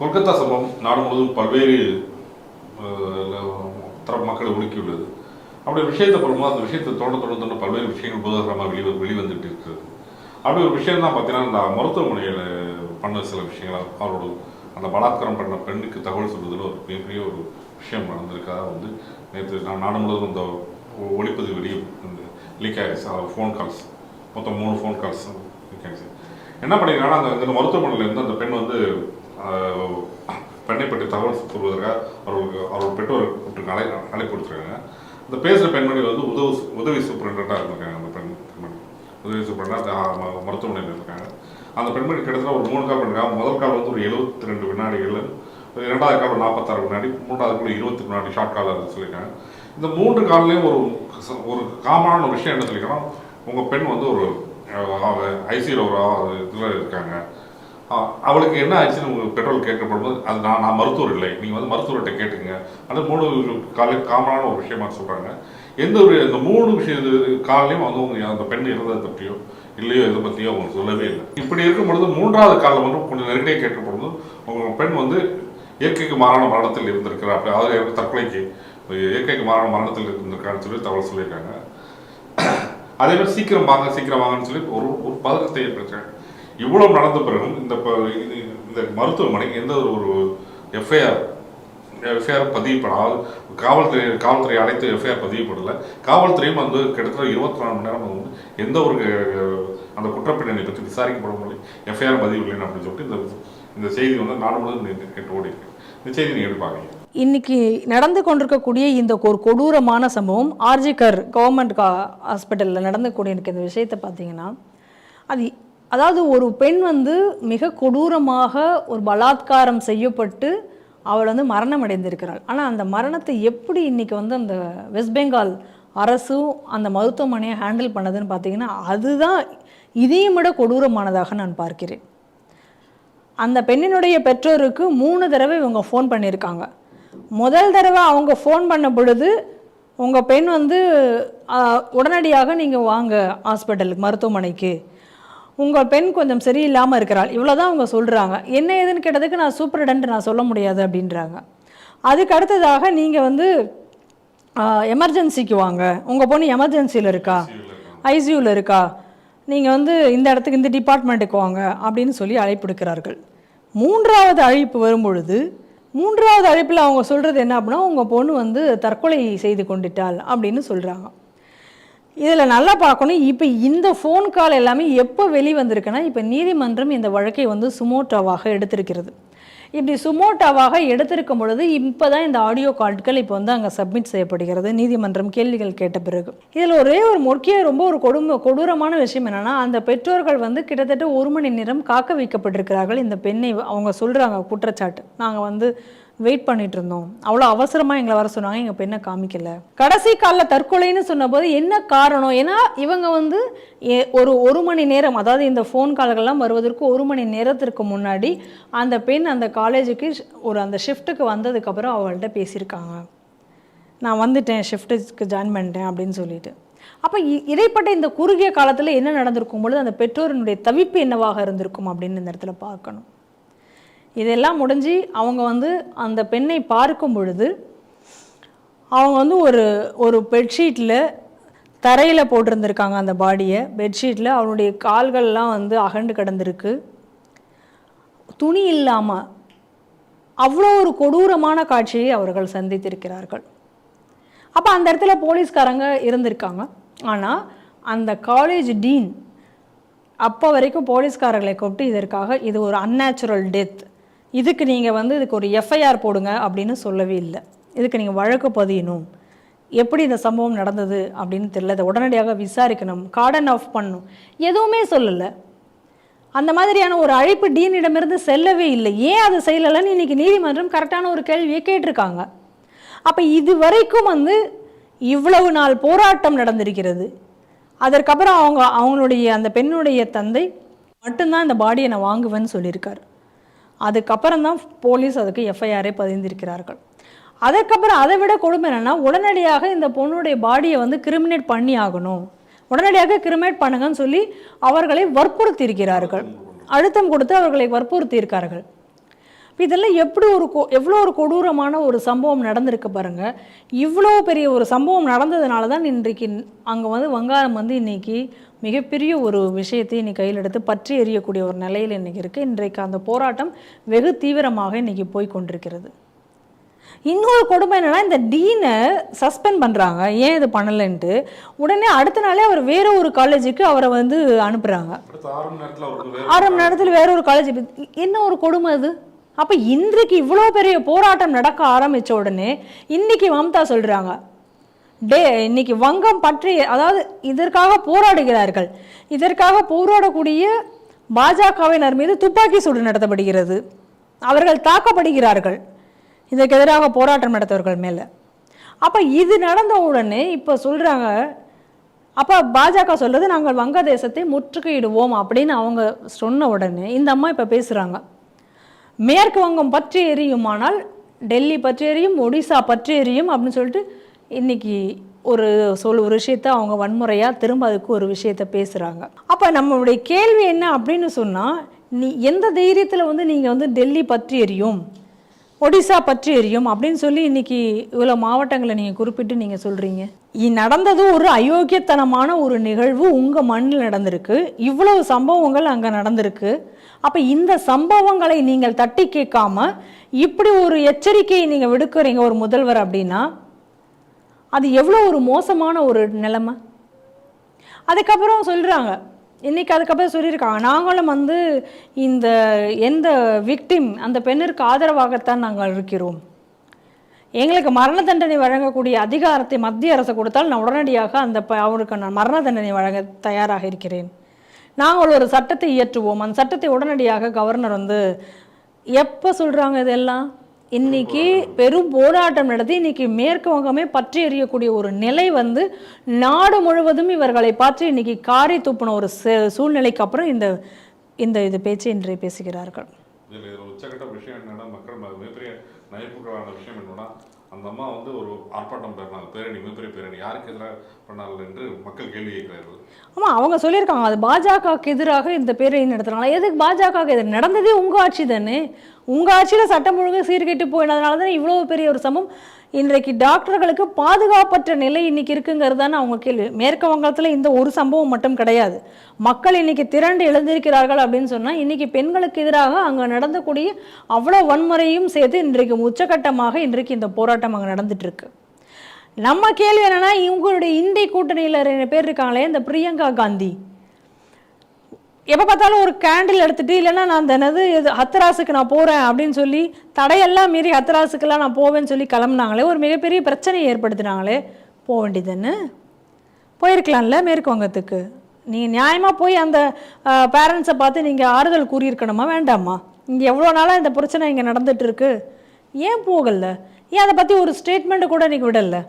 கொல்கத்தா சம்பவம் நாடு முழுவதும் பல்வேறு தரப்பு மக்களை உலுக்கியுள்ளது அப்படி ஒரு விஷயத்தை பண்ணும்போது அந்த விஷயத்தை தோண்ட தோண்ட தோண்ட பல்வேறு விஷயங்கள் புதகரமாக வெளி வெளிவந்துட்டு இருக்கிறது அப்படி ஒரு விஷயம் தான் பார்த்தீங்கன்னா இந்த மருத்துவமனையில் பண்ண சில விஷயங்கள் அவரோட அந்த பலாத்காரம் பண்ண பெண்ணுக்கு தகவல் சொல்வதில் ஒரு மிகப்பெரிய ஒரு விஷயம் நடந்திருக்காக வந்து நேற்று நான் நாடு முழுவதும் இந்த ஒளிப்பதிவு வெளியே இந்த லீக் ஆயிடுச்சு ஃபோன் கால்ஸ் மொத்தம் மூணு ஃபோன் கால்ஸ் லீக் ஆயிடுச்சு என்ன பண்ணிருக்காங்கன்னா அந்த இந்த மருத்துவமனையில் இருந்து அந்த பெண் வந்து பெண்ணை பற்றி தகவல் சொல்வதற்காக அவர்களுக்கு அவர்கள் பெற்றோர் கூப்பிட்டு அழை அழைப்பு கொடுத்துருக்காங்க. இந்த பேசுகிற பெண்மணி வந்து உதவு உதவி சூப்பரண்டாக இருந்திருக்காங்க அந்த பெண் பெண்மணி. உதவி சூப்பரண்டாக மருத்துவமனையில் இருக்காங்க. அந்த பெண்மணி கிட்டத்தட்ட ஒரு மூணு கால் பண்ணிருக்காங்க. முதல் கால் வந்து ஒரு எழுபத்தி ரெண்டு வினாடிகள் இரண்டாவது கால் ஒரு நாற்பத்தாறு வினாடி மூன்றாவது கூட இருபத்தி வினாடி ஷார்ட் கால் சொல்லியிருக்காங்க. இந்த மூன்று கால்லையும் ஒரு ஒரு காமனான ஒரு விஷயம் என்ன சொல்லியிருக்காங்கன்னா உங்கள் பெண் வந்து ஒரு ஐசியில் ஒரு இதில் இருக்காங்க. அவளுக்கு என்ன ஆச்சுன்னு உங்களுக்கு பெட்ரோல் கேட்கப்படும்போது அது நான் நான் மருத்துவர் இல்லை. நீங்கள் வந்து மருத்துவர்கிட்ட கேட்டுங்க அந்த மூணு கால காமனான ஒரு விஷயமா சொல்கிறாங்க எந்த ஒரு இந்த மூணு விஷயம் காலையும் வந்து அவங்க அந்த பெண் இறந்ததை பற்றியோ இல்லையோ இதை பற்றியோ அவங்க சொல்லவே இல்லை. இப்படி இருக்கும் பொழுது மூன்றாவது காலம் வந்து கொஞ்சம் நெருக்கடியாக கேட்கப்படும்போது உங்கள் பெண் வந்து இயற்கைக்கு மாறான மரணத்தில் இருந்திருக்கிறார் அப்படி அதாவது தற்கொலைக்கு இயற்கைக்கு மாறான மரணத்தில் இருந்திருக்கான்னு சொல்லி தகவல் சொல்லியிருக்காங்க. அதே மாதிரி சீக்கிரம் வாங்க சீக்கிரம் வாங்கன்னு சொல்லி ஒரு ஒரு பதக்கத்தை ஏற்படுத்துறாங்க. இவ்வளவு நடந்த பிறகும் இந்த ப- இது- இந்த மருத்துவமனைக்கு எந்த ஒரு ஒரு எஃப்ஐஆர் எஃப்ஐஆர் பதிவுப்படாது காவல்துறை காவல்துறை அனைத்து எஃப்ஐஆர் பதிவுப்படலை காவல்துறையும் வந்து கிட்டத்தட்ட இருபத்தி நாலு மணி நேரம் வந்து எந்த ஒரு அந்த குற்றப்பின்னணி பற்றி விசாரிக்கப்பட முடியல. எஃப்ஐஆர் பதிவு அப்படின்னு சொல்லிட்டு இந்த இந்த செய்தி வந்து நாடு முழுவதும் கேட்டு ஓடி இருக்கு. இந்த செய்தி நீங்கள் எப்படி பார்க்குறீங்க இன்னைக்கு நடந்து கொண்டிருக்கக்கூடிய இந்த ஒரு கொடூரமான சம்பவம் ஆர்ஜிகர் கவர்மெண்ட் கா ஹாஸ்பிட்டலில் நடந்தக்கூடிய எனக்கு இந்த விஷயத்தை பார்த்தீங்கன்னா அது அதாவது ஒரு பெண் வந்து மிக கொடூரமாக ஒரு பலாத்காரம் செய்யப்பட்டு அவள் வந்து மரணம் அடைந்திருக்கிறாள் ஆனால் அந்த மரணத்தை எப்படி இன்னைக்கு வந்து அந்த வெஸ்ட் பெங்கால் அரசும் அந்த மருத்துவமனையை ஹேண்டில் பண்ணதுன்னு பார்த்தீங்கன்னா அதுதான் இதையும் விட கொடூரமானதாக நான் பார்க்கிறேன். அந்த பெண்ணினுடைய பெற்றோருக்கு மூணு தடவை இவங்க ஃபோன் பண்ணியிருக்காங்க. முதல் தடவை அவங்க ஃபோன் பண்ண பொழுது உங்கள் பெண் வந்து உடனடியாக நீங்கள் வாங்க ஹாஸ்பிட்டலுக்கு மருத்துவமனைக்கு. உங்கள் பெண் கொஞ்சம் சரியில்லாமல் இருக்கிறாள். இவ்வளோதான் அவங்க சொல்கிறாங்க என்ன ஏதுன்னு கேட்டதுக்கு நான் சூப்பரடன்ட் நான் சொல்ல முடியாது அப்படின்றாங்க. அதுக்கு அடுத்ததாக நீங்கள் வந்து எமர்ஜென்சிக்கு வாங்க. உங்கள் பொண்ணு எமர்ஜென்சியில் இருக்கா? ஐசியூவில் இருக்கா? நீங்கள் வந்து இந்த இடத்துக்கு இந்த டிபார்ட்மெண்ட்டுக்கு வாங்க அப்படின்னு சொல்லி அழைப்பு எடுக்கிறார்கள் மூன்றாவது அழைப்பு வரும்பொழுது மூன்றாவது அழைப்பில் அவங்க சொல்கிறது என்ன அப்படின்னா உங்கள் பொண்ணு வந்து தற்கொலை செய்து கொண்டுட்டாள் அப்படின்னு சொல்கிறாங்க இதில் நல்லா பார்க்கணும். இப்போ இந்த ஃபோன் கால் எல்லாமே எப்போ வெளி வந்திருக்குன்னா இப்போ நீதிமன்றம் இந்த வழக்கை வந்து சுமோட்டோவாக எடுத்திருக்கிறது. இப்படி சுமோட்டோவாக எடுத்திருக்கும் பொழுது இப்போ தான் இந்த ஆடியோ கார்டுகள் இப்போ வந்து அங்கே சப்மிட் செய்யப்படுகிறது. நீதிமன்றம் கேள்விகள் கேட்ட பிறகு. இதில் ஒரே ஒரு முக்கிய ரொம்ப ஒரு கொடுமை கொடூரமான விஷயம் என்னென்னா அந்த பெற்றோர்கள் வந்து கிட்டத்தட்ட ஒரு மணி நேரம் காக்க வைக்கப்பட்டிருக்கிறார்கள். இந்த பெண்ணை அவங்க சொல்கிறாங்க குற்றச்சாட்டு. நாங்கள் வந்து வெயிட் பண்ணிட்டு இருந்தோம் அவ்வளோ அவசரமாக எங்களை வர சொன்னாங்க. எங்கள் பெண்ணை காமிக்கல. கடைசி காலில் தற்கொலைன்னு சொன்னபோது என்ன காரணம்? ஏன்னா இவங்க வந்து ஒரு ஒரு மணி நேரம் அதாவது இந்த ஃபோன் கால்கள்லாம் வருவதற்கு ஒரு மணி நேரத்திற்கு முன்னாடி அந்த பெண் அந்த காலேஜுக்கு ஒரு அந்த ஷிஃப்ட்டுக்கு வந்ததுக்கப்புறம் அவங்கள்ட்ட பேசியிருக்காங்க. நான் வந்துட்டேன் ஷிஃப்ட்டுக்கு ஜாயின் பண்ணிட்டேன் அப்படின்னு சொல்லிட்டு. அப்போ இ- இடைப்பட்ட இந்த குறுகிய காலத்தில் என்ன நடந்திருக்கும் பொழுது அந்த பெற்றோரினுடைய தவிப்பு என்னவாக இருந்திருக்கும் அப்படின்னு இந்த இடத்துல பார்க்கணும். இதெல்லாம் முடிஞ்சு அவங்க வந்து அந்த பெண்ணை பார்க்கும் பொழுது அவங்க வந்து ஒரு ஒரு பெட்ஷீட்டில் தரையில் போட்டிருந்திருக்காங்க அந்த பாடியை. பெட்ஷீட்டில் அவனுடைய கால்கள்லாம் வந்து அகண்டு கிடந்திருக்கு. துணி இல்லாமல் அவ்வளோ ஒரு கொடூரமான காட்சியை அவர்கள் சந்தித்திருக்கிறார்கள். அப்போ அந்த இடத்துல போலீஸ்காரங்க இருந்திருக்காங்க. ஆனால் அந்த காலேஜ் டீன் அப்போ வரைக்கும் போலீஸ்காரர்களை கூப்பிட்டு இதற்காக இது ஒரு அன்நேச்சுரல் டெத் இதுக்கு நீங்கள் வந்து இதுக்கு ஒரு எஃப்ஐஆர் போடுங்க அப்படின்னு சொல்லவே இல்லை. இதுக்கு நீங்கள் வழக்கு பதியணும். எப்படி இந்த சம்பவம் நடந்தது அப்படின்னு தெரியல. இதை உடனடியாக விசாரிக்கணும். கார்டன் ஆஃப் பண்ணணும். எதுவுமே சொல்லலை. அந்த மாதிரியான ஒரு அழைப்பு டீனிடமிருந்து செல்லவே இல்லை. ஏன் அது செய்யலைன்னு இன்றைக்கி நீதிமன்றம் கரெக்டான ஒரு கேள்வியை கேட்டிருக்காங்க. அப்போ இது வரைக்கும் வந்து இவ்வளவு நாள் போராட்டம் நடந்திருக்கிறது. அதற்கப்புறம் அவங்க அவங்களுடைய அந்த பெண்ணுடைய தந்தை மட்டும்தான் இந்த பாடியை நான் வாங்குவேன்னு சொல்லியிருக்காரு. அதுக்கப்புறம் தான் போலீஸ் அதுக்கு எஃப்ஐஆரே பதிந்திருக்கிறார்கள். அதுக்கப்புறம் அதை விட கொடுமை என்னென்னா உடனடியாக இந்த பொண்ணுடைய பாடியை வந்து கிரிமினேட் பண்ணி ஆகணும். உடனடியாக கிரிமினேட் பண்ணுங்கன்னு சொல்லி அவர்களை வற்புறுத்தி இருக்கிறார்கள் அழுத்தம் கொடுத்து அவர்களை வற்புறுத்தி இருக்கார்கள் இதெல்லாம் எப்படி ஒரு கொ எவ்வளோ ஒரு கொடூரமான ஒரு சம்பவம் நடந்திருக்கு பாருங்க. இவ்வளோ பெரிய ஒரு சம்பவம் நடந்ததுனால தான் இன்றைக்கு அங்கே வந்து வங்காளம் வந்து இன்னைக்கு மிகப்பெரிய ஒரு விஷயத்தை இன்னைக்கு கையில் எடுத்து பற்றி எறியக்கூடிய ஒரு நிலையில் இன்னைக்கு இருக்குது இன்றைக்கு அந்த போராட்டம் வெகு தீவிரமாக இன்னைக்கு போய் கொண்டிருக்கிறது. இன்னொரு கொடுமை என்னன்னா இந்த டீனை சஸ்பெண்ட் பண்ணுறாங்க ஏன் இது பண்ணலைன்ட்டு. உடனே அடுத்த நாளே அவர் வேற ஒரு காலேஜுக்கு அவரை வந்து அனுப்புகிறாங்க ஆறு மணி நேரத்தில் வேற ஒரு காலேஜ் என்ன ஒரு கொடுமை அது? அப்போ இன்றைக்கு இவ்வளோ பெரிய போராட்டம் நடக்க ஆரம்பிச்ச உடனே இன்னைக்கு மம்தா சொல்றாங்க. டே இன்னைக்கு வங்கம் பற்றி அதாவது இதற்காக போராடுகிறார்கள். இதற்காக போராடக்கூடிய பாஜகவினர் மீது துப்பாக்கி சூடு நடத்தப்படுகிறது. அவர்கள் தாக்கப்படுகிறார்கள். இதற்கு எதிராக போராட்டம் நடத்தவர்கள் மேலே. அப்போ இது நடந்த உடனே இப்போ சொல்கிறாங்க அப்போ பாஜக சொல்றது நாங்கள் வங்கதேசத்தை முற்றுகையிடுவோம் அப்படின்னு அவங்க சொன்ன உடனே இந்த அம்மா இப்போ பேசுகிறாங்க மேற்கு வங்கம் பற்றி எரியுமானால் டெல்லி பற்றி எரியும் ஒடிசா பற்றி எரியும் அப்படின்னு சொல்லிட்டு இன்னைக்கு ஒரு சொல் ஒரு விஷயத்த அவங்க வன்முறையாக திரும்ப அதுக்கு ஒரு விஷயத்த பேசுகிறாங்க அப்போ நம்மளுடைய கேள்வி என்ன அப்படின்னு சொன்னால் நீ எந்த தைரியத்தில் வந்து நீங்கள் வந்து டெல்லி பற்றி எரியும் ஒடிசா பற்றி எரியும் அப்படின்னு சொல்லி இன்னைக்கு இவ்வளோ மாவட்டங்களை நீங்கள் குறிப்பிட்டு நீங்கள் சொல்கிறீங்க நடந்தது ஒரு அயோக்கியத்தனமான ஒரு நிகழ்வு உங்கள் மண்ணில் நடந்திருக்கு. இவ்வளவு சம்பவங்கள் அங்கே நடந்திருக்கு. அப்போ இந்த சம்பவங்களை நீங்கள் தட்டி கேட்காம இப்படி ஒரு எச்சரிக்கையை நீங்கள் விடுக்கிறீங்க ஒரு முதல்வர் அப்படின்னா அது எவ்வளோ ஒரு மோசமான ஒரு நிலைமை? அதுக்கப்புறம் சொல்கிறாங்க இன்றைக்கி அதுக்கப்புறம் சொல்லியிருக்காங்க. நாங்களும் வந்து இந்த எந்த விக்டிம் அந்த பெண்ணிற்கு ஆதரவாகத்தான் நாங்கள் இருக்கிறோம். எங்களுக்கு மரண தண்டனை வழங்கக்கூடிய அதிகாரத்தை மத்திய அரசு கொடுத்தால் நான் உடனடியாக அந்த ப- அவருக்கு நான் மரண தண்டனை வழங்க தயாராக இருக்கிறேன். நாங்கள் ஒரு சட்டத்தை இயற்றுவோம். அந்த சட்டத்தை உடனடியாக கவர்னர் வந்து எப்போ சொல்கிறாங்க இதெல்லாம்? இன்னைக்கு பெரும் போராட்டம் நடத்தி இன்னைக்கு மேற்கு வங்கமே பற்றி எறியக்கூடிய ஒரு நிலை வந்து நாடு முழுவதும் இவர்களை பற்றி இன்னைக்கு காரி துப்பின ஒரு சூழ்நிலைக்கு அப்புறம் இந்த இந்த இது பேச்சு இன்றைய பேசுகிறார்கள். இதில் இதில் உச்சக்கட்ட விஷயம் என்னன்னா மக்கள் மிகப்பெரிய நகைப்புகளான விஷயம் என்னன்னா அந்த அம்மா வந்து ஒரு ஆர்ப்பாட்டம் பண்ணாங்க பேரணி மிகப்பெரிய பேரணி. யாருக்கு எதிராக பண்ணார்கள் என்று மக்கள் கேள்வி கேட்கிறார்கள். ஆமாம் அவங்க சொல்லியிருக்காங்க அது பாஜகவுக்கு எதிராக இந்த பேரணி நடத்துறாங்க எதுக்கு பாஜகவுக்கு எதிராக? நடந்ததே உங்கள் ஆட்சி தானே. உங்கள் ஆட்சியில் சட்டம் ஒழுங்கு சீர்கெட்டு போயினதுனால தான் இவ்வளோ பெரிய ஒரு சமம்? இன்றைக்கு டாக்டர்களுக்கு பாதுகாப்பற்ற நிலை இன்னைக்கு இருக்குங்கிறது தானே அவங்க கேள்வி. மேற்கு வங்கத்தில் இந்த ஒரு சம்பவம் மட்டும் கிடையாது. மக்கள் இன்னைக்கு திரண்டு எழுந்திருக்கிறார்கள் அப்படின்னு சொன்னால் இன்னைக்கு பெண்களுக்கு எதிராக அங்கே நடந்தக்கூடிய அவ்வளோ வன்முறையும் சேர்த்து இன்றைக்கு உச்சகட்டமாக இன்றைக்கு இந்த போராட்டம் அங்கே நடந்துட்டு இருக்கு நம்ம கேள்வி என்னன்னா இவங்களுடைய இந்திய கூட்டணியில் ரெண்டு பேர் இருக்காங்களே இந்த பிரியங்கா காந்தி. எப்போ பார்த்தாலும் ஒரு கேண்டில் எடுத்துகிட்டு இல்லைன்னா நான் அந்த என்னது இது ஹத்ராஸுக்கு நான் போகிறேன் அப்படின்னு சொல்லி தடையெல்லாம் மீறி ஹத்ராஸுக்கெல்லாம் நான் போவேன்னு சொல்லி கிளம்புனாங்களே ஒரு மிகப்பெரிய பிரச்சனையை ஏற்படுத்தினாங்களே போக வேண்டியதுன்னு போயிருக்கலாம்ல மேற்கு வங்கத்துக்கு நீங்கள் நியாயமாக போய் அந்த பேரண்ட்ஸை பார்த்து நீங்கள் ஆறுதல் கூறியிருக்கணுமா வேண்டாமா? இங்கே எவ்வளோ நாளாக இந்த பிரச்சனை இங்கே நடந்துகிட்ருக்கு ஏன் போகலை? ஏன் அதை பற்றி ஒரு ஸ்டேட்மெண்ட்டு கூட நீங்கள் விடலை?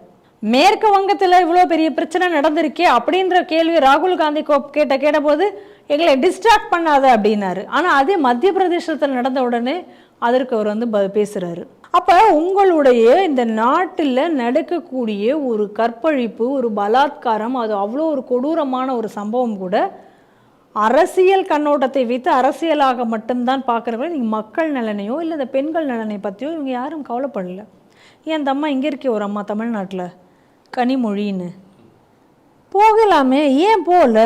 மேற்கு வங்கத்தில் இவ்வளோ பெரிய பிரச்சனை நடந்திருக்கே அப்படின்ற கேள்வி ராகுல் காந்தி கேட்ட கேட்டபோது எங்களை டிஸ்ட்ராக்ட் பண்ணாத அப்படின்னாரு. ஆனால் அதே மத்திய பிரதேசத்தில் நடந்த உடனே அதற்கு அவர் வந்து ப- அப்போ உங்களுடைய இந்த நாட்டில் நடக்கக்கூடிய ஒரு கற்பழிப்பு ஒரு பலாத்காரம் அது அவ்வளோ ஒரு கொடூரமான ஒரு சம்பவம் கூட அரசியல் கண்ணோட்டத்தை வைத்து அரசியலாக மட்டும்தான் பார்க்குறவங்க நீங்கள் மக்கள் நலனையோ இல்லை இந்த பெண்கள் நலனை பற்றியோ இவங்க யாரும் கவலைப்படல. ஏன் தம்மா இங்கே இருக்கே ஒரு அம்மா தமிழ்நாட்டில்? கனிமொழின்னு. போகலாமே ஏன் போகல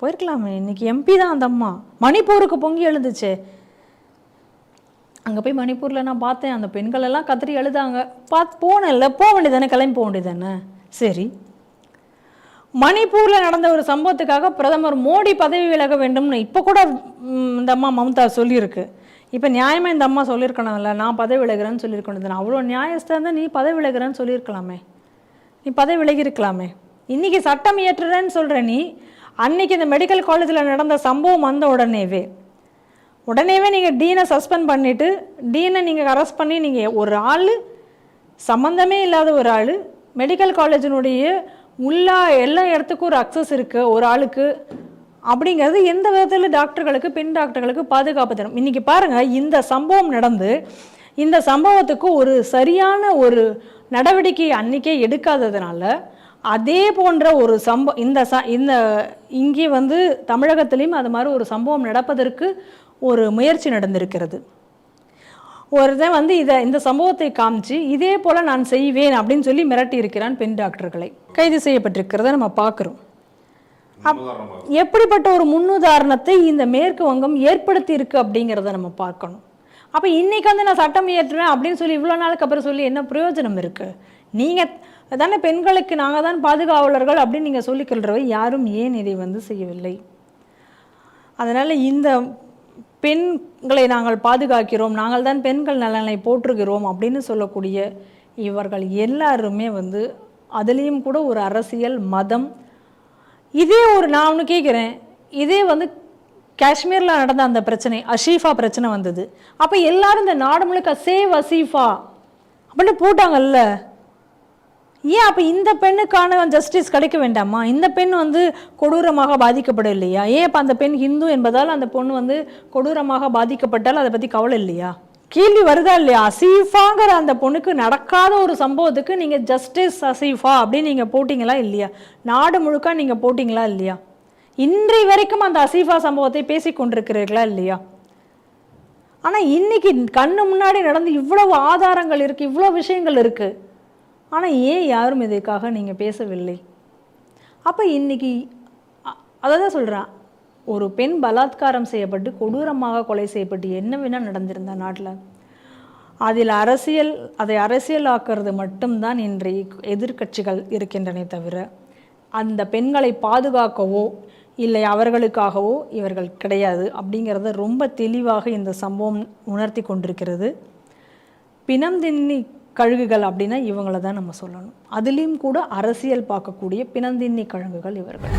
போயிருக்கலாமே இன்னைக்கு எம்பி தான் அந்த அம்மா. மணிப்பூருக்கு பொங்கி எழுந்துச்சே. அங்கே போய் மணிப்பூரில் நான் பார்த்தேன் அந்த பெண்கள் எல்லாம் கத்திரி எழுதாங்க பார்த்து போனேன்ல போக வேண்டியதானே கிளம்பி போக வேண்டியதானே சரி. மணிப்பூரில் நடந்த ஒரு சம்பவத்துக்காக பிரதமர் மோடி பதவி விலக வேண்டும்னு இப்போ கூட இந்த அம்மா மம்தா சொல்லியிருக்கு. இப்போ நியாயமாக இந்த அம்மா சொல்லியிருக்கணும்ல நான் பதவி விலகிறேன்னு சொல்லியிருக்கணும் அவ்வளோ நியாயஸ்தான் நீ பதவி விலகிறேன்னு சொல்லியிருக்கலாமே. நீ பதவி விலகி இருக்கலாமே இன்றைக்கி சட்டம் இயற்றுறேன்னு சொல்கிற நீ அன்னைக்கு இந்த மெடிக்கல் காலேஜில் நடந்த சம்பவம் வந்த உடனேவே. உடனேவே நீங்கள் டீனை சஸ்பெண்ட் பண்ணிவிட்டு டீனை நீங்கள் அரெஸ்ட் பண்ணி நீங்கள் ஒரு ஆள் சம்மந்தமே இல்லாத ஒரு ஆள் மெடிக்கல் காலேஜினுடைய உள்ளா எல்லா இடத்துக்கும் ஒரு அக்சஸ் இருக்குது ஒரு ஆளுக்கு. அப்படிங்கிறது எந்த விதத்தில் டாக்டர்களுக்கு பெண் டாக்டர்களுக்கு பாதுகாப்பு தரும்? இன்றைக்கி பாருங்கள் இந்த சம்பவம் நடந்து இந்த சம்பவத்துக்கு ஒரு சரியான ஒரு நடவடிக்கை அன்னைக்கே எடுக்காததுனால அதே போன்ற ஒரு சம்ப இந்த ச இந்த இங்கே வந்து தமிழகத்திலையும் அது மாதிரி ஒரு சம்பவம் நடப்பதற்கு ஒரு முயற்சி நடந்திருக்கிறது. ஒருத்தன் வந்து இதை இந்த சம்பவத்தை காமிச்சு இதே போல நான் செய்வேன் அப்படின்னு சொல்லி மிரட்டி இருக்கிறான் பெண் டாக்டர்களை. கைது செய்யப்பட்டிருக்கிறத நம்ம பார்க்குறோம். முன்னுதாரணமாக. எப்படிப்பட்ட ஒரு முன்னுதாரணத்தை இந்த மேற்கு வங்கம் ஏற்படுத்தி இருக்கு அப்படிங்கிறத நம்ம பார்க்கணும். அப்போ இன்றைக்கி வந்து நான் சட்டம் இயற்றுவேன் அப்படின்னு சொல்லி இவ்வளோ நாளுக்கு அப்புறம் சொல்லி என்ன பிரயோஜனம் இருக்குது நீங்கள் தானே பெண்களுக்கு நாங்கள் தான் பாதுகாவலர்கள் அப்படின்னு நீங்கள் சொல்லிக்கொள்கிறவை யாரும் ஏன் இதை வந்து செய்யவில்லை? அதனால் இந்த பெண்களை நாங்கள் பாதுகாக்கிறோம் நாங்கள் தான் பெண்கள் நலனை போற்றுகிறோம் அப்படின்னு சொல்லக்கூடிய இவர்கள் எல்லாருமே வந்து அதுலேயும் கூட ஒரு அரசியல் மதம். இதே ஒரு நான் ஒன்று கேட்குறேன் இதே வந்து காஷ்மீரில் நடந்த அந்த பிரச்சனை அஷீஃபா பிரச்சனை வந்தது. அப்போ எல்லாரும் இந்த நாடு முழுக்க சேவ் அசீஃபா அப்படின்னு போட்டாங்கல்ல. ஏன் அப்போ இந்த பெண்ணுக்கான ஜஸ்டிஸ் கிடைக்க வேண்டாமா? இந்த பெண் வந்து கொடூரமாக பாதிக்கப்படவில்லையா ஏன் அப்போ அந்த பெண் ஹிந்து என்பதால் அந்த பொண்ணு வந்து கொடூரமாக பாதிக்கப்பட்டால் அதை பற்றி கவலை இல்லையா? கேள்வி வருதா இல்லையா? அசீஃபாங்கிற அந்த பொண்ணுக்கு நடக்காத ஒரு சம்பவத்துக்கு நீங்கள் ஜஸ்டிஸ் அசீஃபா அப்படின்னு நீங்கள் போட்டிங்களா இல்லையா? நாடு முழுக்க நீங்கள் போட்டிங்களா இல்லையா? இன்றை வரைக்கும் அந்த அசீஃபா சம்பவத்தை பேசிக்கொண்டிருக்கிறீர்களா இல்லையா? ஆனால் இன்னைக்கு கண்ணு முன்னாடி நடந்து இவ்வளவு ஆதாரங்கள் இருக்குது இவ்வளோ விஷயங்கள் இருக்குது ஆனால் ஏன் யாரும் இதற்காக நீங்கள் பேசவில்லை? அப்போ இன்றைக்கி அதை தான் சொல்கிறேன் ஒரு பெண் பலாத்காரம் செய்யப்பட்டு கொடூரமாக கொலை செய்யப்பட்டு என்ன வேணால் நடந்திருந்த நாட்டில். அதில் அரசியல் அதை அரசியலாக்குறது மட்டும்தான் இன்றைய எதிர்க்கட்சிகள் இருக்கின்றனே தவிர அந்த பெண்களை பாதுகாக்கவோ இல்லை அவர்களுக்காகவோ இவர்கள் கிடையாது அப்படிங்கிறத ரொம்ப தெளிவாக இந்த சம்பவம் உணர்த்தி கொண்டிருக்கிறது. பிணம் தின்னி கழுகுகள் அப்படின்னா இவங்கள தான் நம்ம சொல்லணும். அதுலேயும் கூட அரசியல் பார்க்கக்கூடிய பிணந்தின்னி கழுகுகள் இவர்கள்.